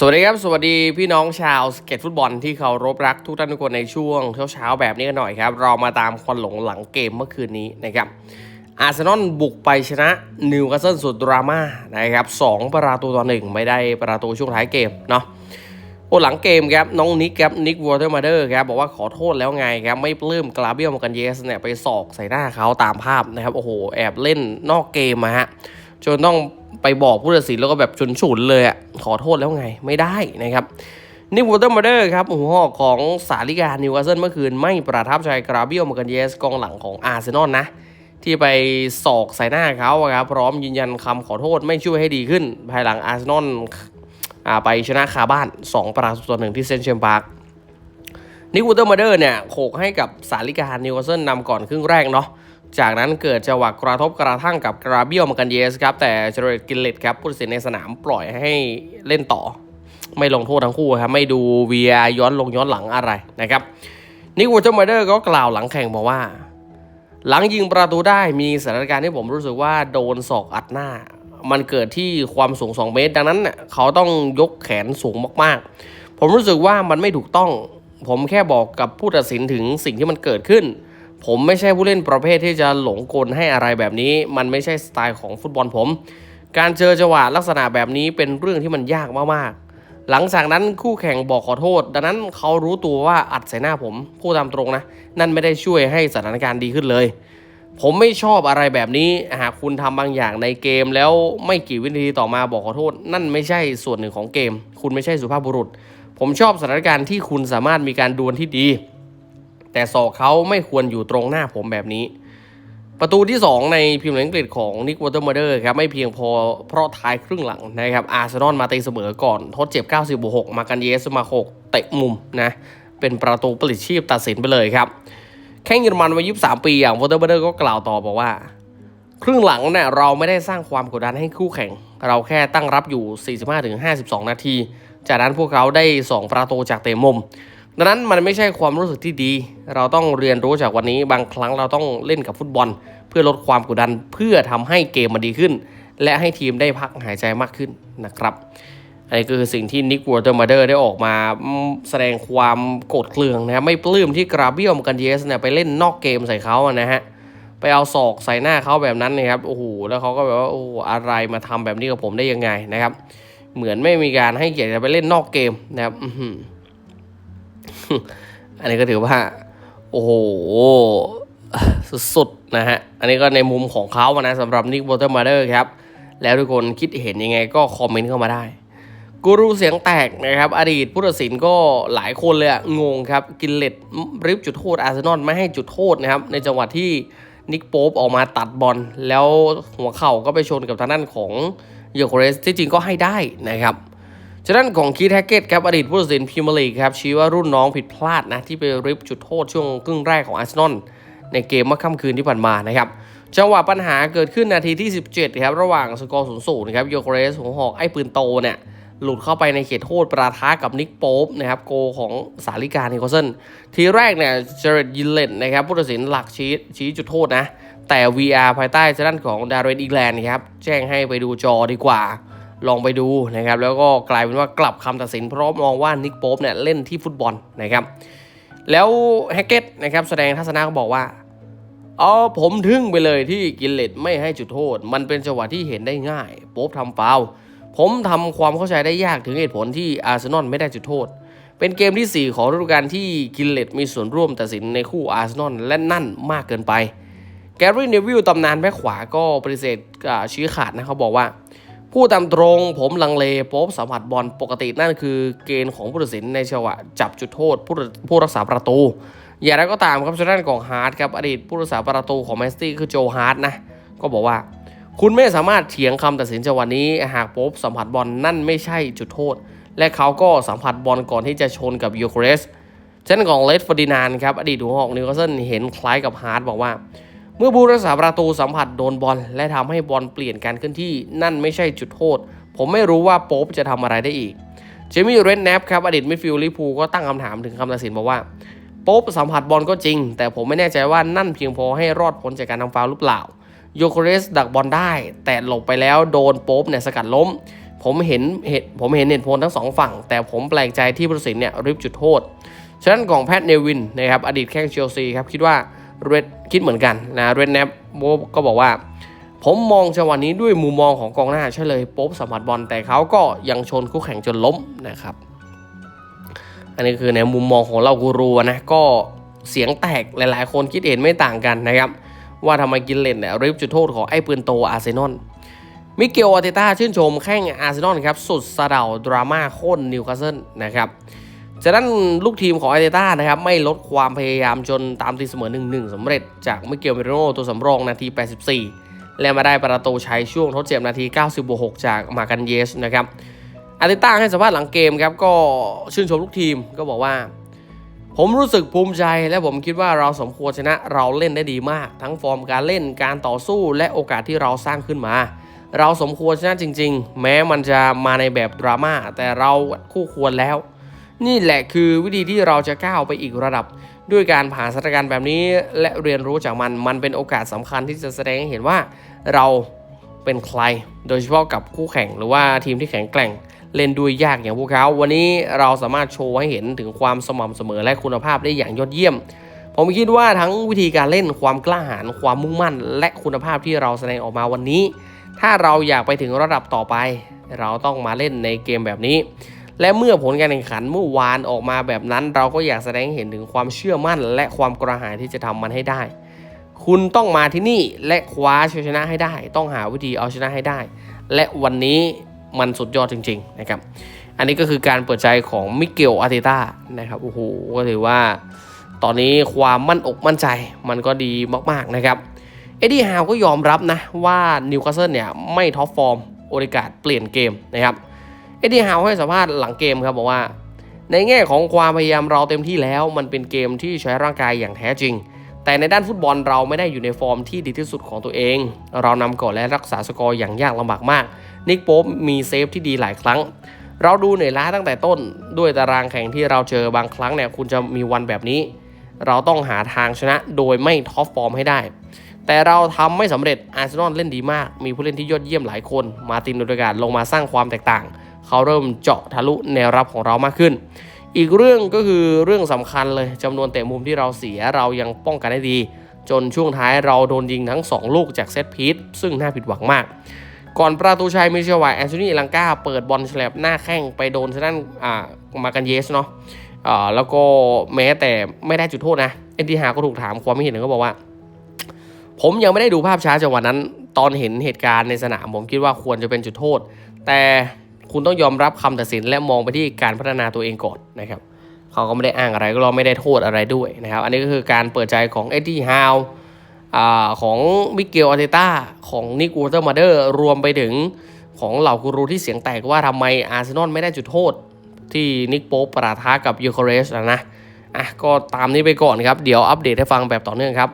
สวัสดีครับ สวัสดีพี่น้องชาวสเก็ตฟุตบอลที่เคารพรักทุกท่านทุกคนในช่วงเช้าๆแบบนี้กันหน่อยครับ เรามาตามควันหลงหลังเกมเมื่อคืนนี้นะครับอาร์เซนอลบุกไปชนะนิวคาสเซิลสุดดราม่านะครับสองประตูต่อหนึ่งไม่ได้ประตูช่วงท้ายเกมเนาะโอ้หลังเกมครับน้องนิกครับนิกวอเตอร์มาเดอร์ครับบอกว่าขอโทษแล้วไงครับไม่ปลื้มกลาเบียมกันเยสเนี่ยไปสอกใส่หน้าเขาตามภาพนะครับโอ้โหแอบเล่นนอกเกมมาฮะจนต้องไปบอกผู้ตัดสินแล้วก็แบบฉุนฉุนๆเลยอะ ขอโทษแล้วไงไม่ได้นะครับนิวอเตอร์มาเดอร์ครับหัวหอกของสาลิกานิวคาสเซิลเมื่อคืนไม่ประทับใจกราเบียลมากันเยสกองหลังของอาร์เซนอลนะ ที่ไปสอกใส่หน้าเขาครับพร้อมยืนยันคำขอโทษไม่ช่วยให้ดีขึ้น ภายหลังอาร์เซนอลไปชนะคาบ้าน 2 ประตูต่อหนึ่งที่เซนเชมส์พาร์คนิกวูเตอร์มาเดอร์เนี่ยโขกให้กับสาลิกานิวคาสเซิลนำก่อนครึ่งแรกเนาะ จากนั้นเกิดจังหวะกระทบกระทั่งกับกราเบียลมากันเยสครับ แต่เจเรตกินเลตครับผู้ตัดสินในสนามปล่อยให้เล่นต่อ ไม่ลงโทษทั้งคู่ครับ ไม่ดู VR ย้อนลงย้อนหลังอะไรนะครับนิกวูเตอร์มาเดอร์ก็กล่าวหลังแข่งบอกว่า หลังยิงประตูได้มีสถานการณ์ที่ผมรู้สึกว่าโดนศอกอัดหน้า มันเกิดที่ความสูง 2 เมตร ดังนั้นเขาต้องยกแขนสูงมากๆ ผมรู้สึกว่ามันไม่ถูกต้อง ผมแค่บอกกับผู้ตัดสินถึงสิ่งที่มันเกิดขึ้น ผมไม่ใช่ผู้เล่นประเภทที่จะหลงกลให้อะไรแบบนี้ มันไม่ใช่สไตล์ของฟุตบอลผม การเจอจังหวะลักษณะแบบนี้เป็นเรื่องที่มันยากมากๆ หลังจากนั้นคู่แข่งบอกขอโทษ ดังนั้นเขารู้ตัวว่าอัดใส่หน้าผมพูดตามตรงนะ นั่นไม่ได้ช่วยให้สถานการณ์ดีขึ้นเลย ผมไม่ชอบอะไรแบบนี้ หากคุณทำบางอย่างในเกมแล้วไม่กี่วินาทีต่อมาบอกขอโทษ นั่นไม่ใช่ส่วนหนึ่งของเกม คุณไม่ใช่สุภาพบุรุษ ผมชอบสถานการณ์ที่คุณสามารถมีการดวลที่ดี แต่ศอกเขาไม่ควรอยู่ตรงหน้าผมแบบนี้ ประตูที่ 2 ในพิมพ์อังกฤษของนิกวอเตอร์มาเดอร์ครับไม่เพียงพอเพราะท้ายครึ่งหลังนะครับอาร์เซนอลมาตีเสมอก่อน ทดเจ็บ 90บวก6มากันเยสมาโคกเตะมุมนะเป็นประตูปลิดชีพตัดสินไปเลยครับ แข้งเยอรมันวัย23 ปีอย่างวอเตอร์มาเดอร์ก็กล่าวต่อบอกว่า ครึ่งหลังเนี่ยเราไม่ได้สร้างความกดดันให้คู่แข่ง เราแค่ตั้งรับอยู่ 45-52 นาที จากนั้นพวกเขาได้ 2 ประตูจากเตะมุม ดังนั้นมันไม่ใช่ความรู้สึกที่ดี เราต้องเรียนรู้จากวันนี้ บางครั้งเราต้องเล่นกับฟุตบอล เพื่อลดความกดดันเพื่อทำให้เกมมันดีขึ้น และให้ทีมได้พักหายใจมากขึ้นนะครับอันนี้คือสิ่งที่นิกวอเตอร์มาเดอร์ได้ออกมาแสดงความโกรธเคืองนะครับไม่ปลื้มที่กราเบียลมกันเยสเนี่ยไปเล่นนอกเกมใส่เขาอะนะฮะไปเอาศอกใส่หน้าเขาแบบนั้นนะครับโอ้โหแล้วเขาก็แบบว่าโอ้อะไรมาทำแบบนี้กับผมได้ยังไงนะครับ เหมือนไม่มีการให้เกียรติไปเล่นนอกเกมนะครับ อันนี้ก็ถือว่า โอ้โหสุดๆนะฮะ อันนี้ก็ในมุมของเขานะสำหรับนิก w อเตอร์มาเดอร์ครับ แล้วทุกคนคิดเห็นยังไงก็คอมเมนต์เข้ามาได้ กูรูเสียงแตกนะครับ อดีตผู้ตัดสินก็หลายคนเลยงงครับ กินเล็ดริบจุดโทษอาร์เซนอลไม่ให้จุดโทษนะครับ ในจังหวะที่นิกโป๊ปออกมาตัดบอลแล้วหัวเข่าก็ไปชนกับทางด้านของเยอร์โคเรสที่จริงก็ให้ได้นะครับ ฉะนั้นของคีทแฮกเก็ตครับอดีตผู้ตัดสินพรีเมียร์ลีกครับชี้ว่ารุ่นน้องผิดพลาดนะที่ไปริบจุดโทษช่วงครึ่งแรกของอาร์เซนอลในเกมเมื่อค่ำคืนที่ผ่านมานะครับจังหวะปัญหาเกิดขึ้นนาทีที่ 17ครับระหว่างสกอร์ศูนย์ศูนย์นะครับโยโกเรสหัวหอกไอ้ปืนโตเนี่ยหลุดเข้าไปในเขตโทษประทะกับนิกโป๊ปนะครับโกของสาลิกานิโคเซนทีแรกเนี่ยเจเรตยินเลนนะครับผู้ตัดสินหลักชี้ชี้จุดโทษนะแต่ VR ภายใต้ด้านของดาร์เรนอีแลนด์ครับแจ้งให้ไปดูจอดีกว่า ลองไปดูนะครับแล้วก็กลายเป็นว่ากลับคำตัดสินเพราะมองว่านิกโป๊ปเนี่ยเล่นที่ฟุตบอลนะครับแล้วแฮกเก็ตนะครับแสดงทัศนะก็บอกว่าอ๋อผมทึ่งไปเลยที่กินเลตไม่ให้จุดโทษ มันเป็นจังหวะที่เห็นได้ง่าย โป๊ปทำฟาวผมทำความเข้าใจได้ยากถึงเหตุผลที่อาร์เซนอลไม่ได้จุดโทษ เป็นเกมที่ 4 ของฤดูกาลที่กินเลตมีส่วนร่วมตัดสินในคู่อาร์เซนอลและนั่นมากเกินไป แกรี่เนวิลตำนานแบ็คขวาก็ปฏิเสธชี้ขาดนะเขาบอกว่า ผู้ตามตรงผมลังเลโป๊บสัมผัสบอลปกตินั่นคือเกณฑ์ของผู้ตัดสินในจังหวะจับจุดโทษผู้ผู้รักษาประตู อย่างไรก็ตามครับทางด้านของฮาร์ดครับอดีตผู้รักษาประตูของแมนซิตี้คือโจฮาร์ดนะ ก็บอกว่า คุณไม่สามารถเถียงคำตัดสินจังหวะนี้ หากโป๊บสัมผัสบอลนั่นไม่ใช่จุดโทษ และเขาก็สัมผัสบอลก่อนที่จะชนกับยูเครสเช่นของเลสฟอร์ดินานครับอดีตหัวหอกนิวคาสเซิลเห็นคล้ายกับฮาร์ดบอกว่า เมื่อผู้รักษาประตูสัมผัสโดนบอลและทำให้บอลเปลี่ยนการเคลื่อนที่นั่นไม่ใช่จุดโทษ ผมไม่รู้ว่าโป๊ปจะทำอะไรได้อีก เจมี่เรนแนปครับอดีตมิดฟิลด์ลิพูก็ตั้งคำถามถึงคำตัดสินบอกว่า โป๊ปสัมผัสบอลก็จริง แต่ผมไม่แน่ใจว่านั่นเพียงพอให้รอดพ้นจากการทำฟาวล์หรือเปล่าโยโคเรสดักบอลได้ แต่หลบไปแล้วโดนโป๊ปเนี่ยสกัดล้ม ผมเห็นเหตุผมเห็นเหตุผลทั้งสองฝั่ง แต่ผมแปลกใจที่ผู้ตัดสินเนี่ยริบจุดโทษ ฉะนั้นของแพทเนวินนะครับอดีตแข้งเชลซีครับคิดว่า เรดคิดเหมือนกันนะเรดแนปโบก็บอกว่า ผมมองจังหวะนี้ด้วยมุมมองของกองหน้าใช่เลยโป๊บสัมผัสบอลแต่เขาก็ยังชนคู่แข่งจนล้มนะครับ อันนี้คือในมุมมองของเรากูรูนะก็เสียงแตกหลาย ๆ คนคิดเห็นไม่ต่างกันนะครับ ว่าทำไมกินเลนเนี่ยริบจุดโทษของไอ้ปืนโตอาร์เซนอลมิเกลอาร์เตต้าชื่นชมแข้งอาร์เซนอลครับสุดสะเดาดราม่าโค่นนิวคาสเซิลนะครับ จากนั้นลูกทีมของอเตต้านะครับไม่ลดความพยายามจนตามตีเสมอ 1-1สำเร็จจากมิเกลเมโรโตัวสำรองนาที 84 และมาได้ประตูชัยช่วงทดเจ็บนาที90จากมากันเยสนะครับอาร์เตต้าให้สัมภาษณ์หลังเกมครับก็ชื่นชมลูกทีมก็บอกว่า ผมรู้สึกภูมิใจและผมคิดว่าเราสมควรชนะเราเล่นได้ดีมาก ทั้งฟอร์มการเล่นการต่อสู้และโอกาสที่เราสร้างขึ้นมา เราสมควรชนะจริง ๆ แม้มันจะมาในแบบดราม่าแต่เราคู่ควรแล้ว นี่แหละคือวิธีที่เราจะก้าวไปอีกระดับ ด้วยการผ่านสถานการณ์แบบนี้ และเรียนรู้จากมันมันเป็นโอกาสสำคัญที่จะแสดงให้เห็นว่าเราเป็นใคร โดยเฉพาะกับคู่แข่งหรือว่าทีมที่แข็งแกร่งเล่นด้วยยากอย่างพวกเขา วันนี้เราสามารถโชว์ให้เห็นถึงความสม่ำเสมอและคุณภาพได้อย่างยอดเยี่ยม ผมคิดว่าทั้งวิธีการเล่นความกล้าหาญความมุ่งมั่น และคุณภาพที่เราแสดงออกมาวันนี้ ถ้าเราอยากไปถึงระดับต่อไป เราต้องมาเล่นในเกมแบบนี้ และเมื่อผลการแข่งขันเมื่อวานออกมาแบบนั้น เราก็อยากแสดงให้เห็นถึงความเชื่อมั่น และความกระหายที่จะทำมันให้ได้ คุณต้องมาที่นี่และคว้าชัยชนะให้ได้ ต้องหาวิธีเอาชนะให้ได้ และวันนี้มันสุดยอดจริง ๆ นะครับ อันนี้ก็คือการเปิดใจของมิเกลอาร์เตต้านะครับโอ้โหก็ถือว่า ตอนนี้ความมั่นอกมั่นใจมันก็ดีมากๆนะครับเอ็ดดี้ฮาวก็ยอมรับนะว่านิวคาสเซิลเนี่ยไม่ท็อปฟอร์มโอกาสเปลี่ยนเกมนะครับ เอ็ดดี้ฮาวให้สัมภาษณ์หลังเกมครับบอกว่า ในแง่ของความพยายามเราเต็มที่แล้ว มันเป็นเกมที่ใช้ร่างกายอย่างแท้จริง แต่ในด้านฟุตบอลเราไม่ได้อยู่ในฟอร์มที่ดีที่สุดของตัวเอง เรานำก่อนและรักษาสกอร์อย่างยากลำบากมาก นิกโป๊ปมีเซฟที่ดีหลายครั้ง เราดูเหนื่อยล้าตั้งแต่ต้น ด้วยตารางแข่งที่เราเจอบางครั้งเนี่ยคุณจะมีวันแบบนี้ เราต้องหาทางชนะโดยไม่ท็อปฟอร์มให้ได้แต่เราทำไม่สำเร็จอาร์เซนอลเล่นดีมาก มีผู้เล่นที่ยอดเยี่ยมหลายคน มาตินโดยการลงมาสร้างความแตกต่าง เขาเริ่มเจาะทะลุแนวรับของเรามากขึ้น อีกเรื่องก็คือเรื่องสำคัญเลยจำนวนเตะมุมที่เราเสียเรายังป้องกันได้ดี จนช่วงท้ายเราโดนยิงทั้ง 2 ลูกจากเซตพีทซึ่งน่าผิดหวังมาก ก่อนประตูชัยมิเชลวายแอนโทนีลังกาเปิดบอลแฉลบหน้าแข้งไปโดนชนั่นอ่ามากันเยสเนาะอ่าแล้วก็แม้แต่ไม่ได้จุดโทษนะ เอ็นดีฮาก็ถูกถามความไม่เห็นเขาบอกว่า ผมยังไม่ได้ดูภาพช้าจังหวะนั้น ตอนเห็นเหตุการณ์ในสนามผมคิดว่าควรจะเป็นจุดโทษ แต่ คุณต้องยอมรับคำตัดสินและมองไปที่การพัฒนาตัวเองก่อนนะครับเขาก็ไม่ได้อ้างอะไรก็เราไม่ได้โทษอะไรด้วยนะครับ อันนี้ก็คือการเปิดใจของเอ็ดดี้ฮาวของมิเกลอาร์เตต้าของนิกูเตอร์มาเดอร์รวมไปถึงของเหล่ากูรูที่เสียงแตกว่าทำไมอาร์เซนอลไม่ได้จุดโทษที่นิกโป๊ปประทะกับยูเครสนะนะอะก็ตามนี้ไปก่อนครับ เดี๋ยวอัปเดตให้ฟังแบบต่อเนื่องครับ